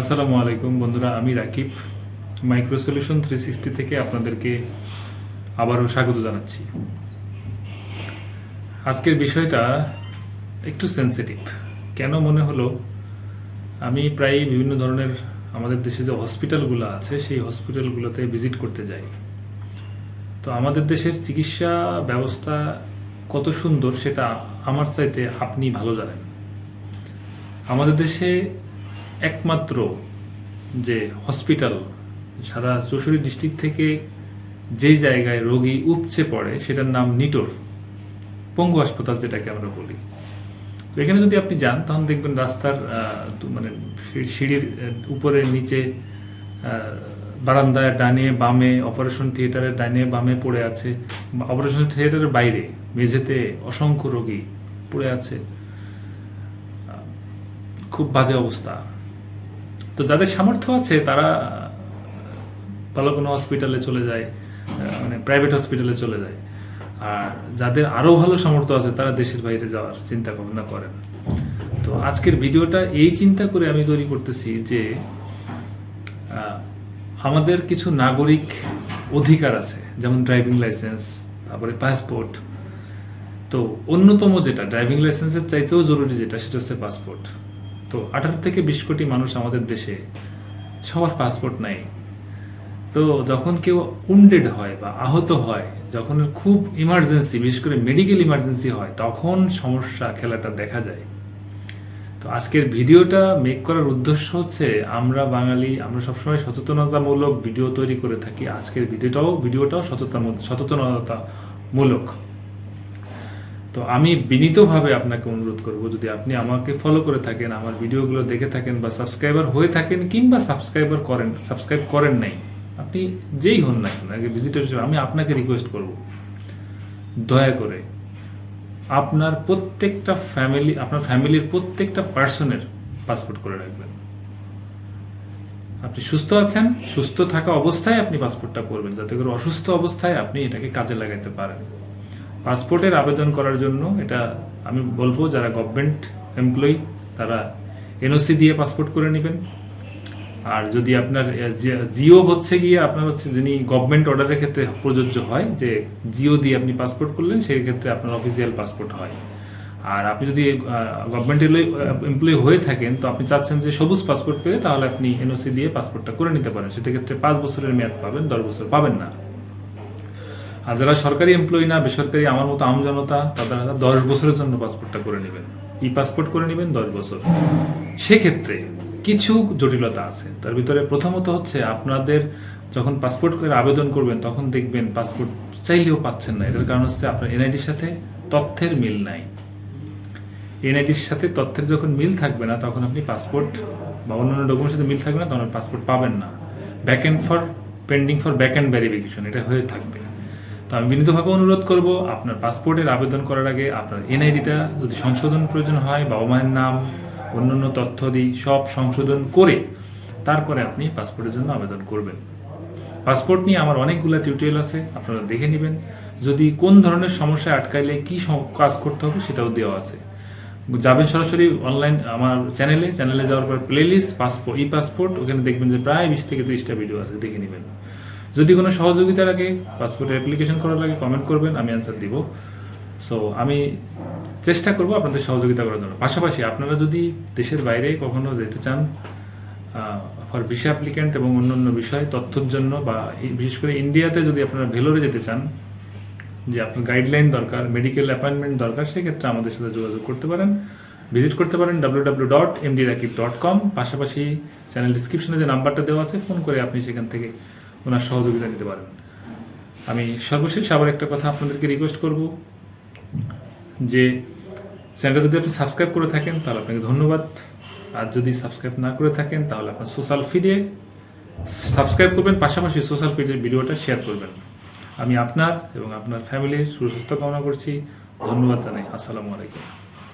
আসসালামু আলাইকুম বন্ধুরা, আমি Rakib. Micro solution three sixty থেকে আপনাদেরকে আবারও স্বাগত জানাচ্ছি। আজকের বিষয়টা একটু সেন্সিটিভ কেন মনে হলো, আমি প্রায় বিভিন্ন ধরনের আমাদের দেশে যে হসপিটালগুলো আছে, সেই হসপিটালগুলোতে ভিজিট করতে যাই। তো আমাদের দেশের চিকিৎসা ব্যবস্থা কত সুন্দর, সেটা আমার চাইতে আপনি ভালো জানেন। আমাদের দেশে একমাত্র যে হসপিটাল সারা চৌষট্টি ডিস্ট্রিক্ট থেকে যেই জায়গায় রোগী উপচে পড়ে, সেটার নাম নিটোর পঙ্গু হাসপাতাল যেটাকে আমরা বলি। তো এখানে যদি আপনি যান তখন দেখবেন রাস্তার মানে সিঁড়ির উপরে, নিচে বারান্দায়, ডানে, বামে, অপারেশন থিয়েটারের ডানে, বামে পড়ে আছে অপারেশন থিয়েটারের বাইরে মেঝেতে অসংখ্য রোগী পড়ে আছে। খুব বাজে অবস্থা। তো যাদের সামর্থ্য আছে, তারা ভালো কোনো হসপিটালে চলে যায় মানে প্রাইভেট হসপিটালে চলে যায়। আর যাদের আরও ভালো সামর্থ্য আছে, তারা দেশের বাইরে যাওয়ার চিন্তা ভাবনা করেন। তো আজকের ভিডিওটা এই চিন্তা করে আমি তৈরি করতেছি যে আমাদের কিছু নাগরিক অধিকার আছে, যেমন ড্রাইভিং লাইসেন্স তারপরে পাসপোর্ট তো অন্যতম যেটা ড্রাইভিং লাইসেন্সের চাইতেও জরুরি যেটা, সেটা হচ্ছে পাসপোর্ট তো আঠারো থেকে বিশ কোটি মানুষ আমাদের দেশে সবার পাসপোর্ট নাই। তো যখন কেউ উন্ডেড হয় বা আহত হয়, যখন খুব ইমার্জেন্সি বিশেষ করে মেডিকেল ইমার্জেন্সি হয়, তখন সমস্যা খেলাটা দেখা যায়। তো আজকের ভিডিওটা মেক করার উদ্দেশ্য হচ্ছে, আমরা বাঙালি, আমরা সবসময় সচেতনতামূলক ভিডিও তৈরি করে থাকি। আজকের ভিডিওটাও ভিডিওটাও সচেতন সচেতনতামূলক। তো আমি বিনীতভাবে আপনাকে অনুরোধ করব, যদি আপনি আমাকে ফলো করে থাকেন, আমার ভিডিওগুলো দেখে থাকেন বা সাবস্ক্রাইবার হয়ে থাকেন কিংবা সাবস্ক্রাইবার করেন সাবস্ক্রাইব করেন নাই, আপনি যেই হন না কেন, আগে ভিজিটর হিসেবে আমি আপনাকে রিকোয়েস্ট করব। দয়া করে আপনার প্রত্যেকটা ফ্যামিলি আপনার ফ্যামিলির প্রত্যেকটা পার্সনের পাসপোর্ট করে রাখবেন। আপনি সুস্থ আছেন, সুস্থ থাকা অবস্থায় আপনি পাসপোর্টটা করবেন যাতে করে অসুস্থ অবস্থায় আপনি এটাকে কাজে লাগাতে পারেন। পাসপোর্টের আবেদন করার জন্য এটা আমি বলব, যারা গভর্নমেন্ট এমপ্লয়ি তারা এনওসি দিয়ে পাসপোর্ট করে নেবেন। আর যদি আপনার জিও হচ্ছে গিয়ে আপনার হচ্ছে যিনি গভর্নমেন্ট অর্ডারের ক্ষেত্রে প্রযোজ্য হয়, যে জিও দিয়ে আপনি পাসপোর্ট করলেন, সেই ক্ষেত্রে আপনার অফিসিয়াল পাসপোর্ট হয়। আর আপনি যদি গভর্নমেন্ট এমপ্লয়ি হয়ে থাকেন, তো আপনি চাচ্ছেন যে সবুজ পাসপোর্ট পেয়ে তাহলে আপনি এনওসি দিয়ে পাসপোর্টটা করে নিতে পারেন। সেক্ষেত্রে পাঁচ বছরের মেয়াদ পাবেন, দশ বছর পাবেন না। আর যারা সরকারি এমপ্লয়ি না, বেসরকারি আমার মতো আমজনতা তাদের দশ বছরের জন্য পাসপোর্টটা করে নেবেন। ই পাসপোর্ট করে নেবেন দশ বছর। সেক্ষেত্রে কিছু জটিলতা আছে। তার ভিতরে প্রথমত হচ্ছে আপনাদের যখন পাসপোর্ট করে আবেদন করবেন, তখন দেখবেন পাসপোর্ট চাইলেও পাচ্ছেন না। এটার কারণ হচ্ছে আপনার এনআইডির সাথে তথ্যের মিল নাই। এনআইডির সাথে তথ্যের যখন মিল থাকবে না, তখন আপনি পাসপোর্ট বা অন্যান্য ডকুমেন্টের সাথে মিল থাকবে না, তখন পাসপোর্ট পাবেন না। Back end for pending for back end verification এটা হয়ে থাকবে। তো আমি বিনীতভাবে অনুরোধ করব, আপনার পাসপোর্টের আবেদন করার আগে আপনার এনআইডিটা যদি সংশোধন প্রয়োজন হয় বাবা মায়ের নাম, অন্যান্য তথ্য দিই, সব সংশোধন করে তারপরে আপনি পাসপোর্টের জন্য আবেদন করবেন। পাসপোর্ট নিয়ে আমার অনেকগুলো টিউটোরিয়াল আছে, আপনারা দেখে নেবেন। যদি কোন ধরনের সমস্যায় আটকাইলে কি কাজ করতে হবে সেটাও দেওয়া আছে। যাবেন সরাসরি অনলাইন আমার চ্যানেলে চ্যানেলে যাওয়ার পর প্লেলিস্ট পাসপোর্ট ই পাসপোর্ট ওখানে দেখবেন যে প্রায় বিশ থেকে ত্রিশটা ভিডিও আছে, দেখে নেবেন। যদি কোনো সহযোগিতা লাগে পাসপোর্টের অ্যাপ্লিকেশন করার লাগে কমেন্ট করবেন, আমি অ্যান্সার দিব। সো আমি চেষ্টা করব আপনাদের সহযোগিতা করার জন্য। পাশাপাশি আপনারা যদি দেশের বাইরে কখনো যেতে চান ফর ভিসা অ্যাপ্লিক্যান্ট এবং অন্যান্য বিষয় তথ্যের জন্য বা বিশেষ করে ইন্ডিয়াতে যদি আপনারা ভেলোরে যেতে চান, যে আপনার গাইডলাইন দরকার মেডিকেল অ্যাপয়েন্টমেন্ট দরকার, সেক্ষেত্রে আমাদের সাথে যোগাযোগ করতে পারেন। ভিজিট করতে পারেন W W dot MD Rakib dot com পাশাপাশি চ্যানেল ডিসক্রিপশনে যে নাম্বারটা দেওয়া আছে ফোন করে আপনি সেখান থেকে ওনার সহযোগিতা নিতে পারেন। আমি সর্বশেষ আবার একটা কথা আপনাদেরকে রিকোয়েস্ট করব যে চ্যানেলটা যদি আপনি সাবস্ক্রাইব করে থাকেন, তাহলে আপনাকে ধন্যবাদ। আর যদি সাবস্ক্রাইব না করে থাকেন, তাহলে আপনার সোশ্যাল ফিডে সাবস্ক্রাইব করবেন, পাশাপাশি সোশ্যাল ফিডে ভিডিওটা শেয়ার করবেন। আমি আপনার এবং আপনার ফ্যামিলির সুস্বাস্থ্য কামনা করছি। ধন্যবাদ জানাই। আসসালামু আলাইকুম।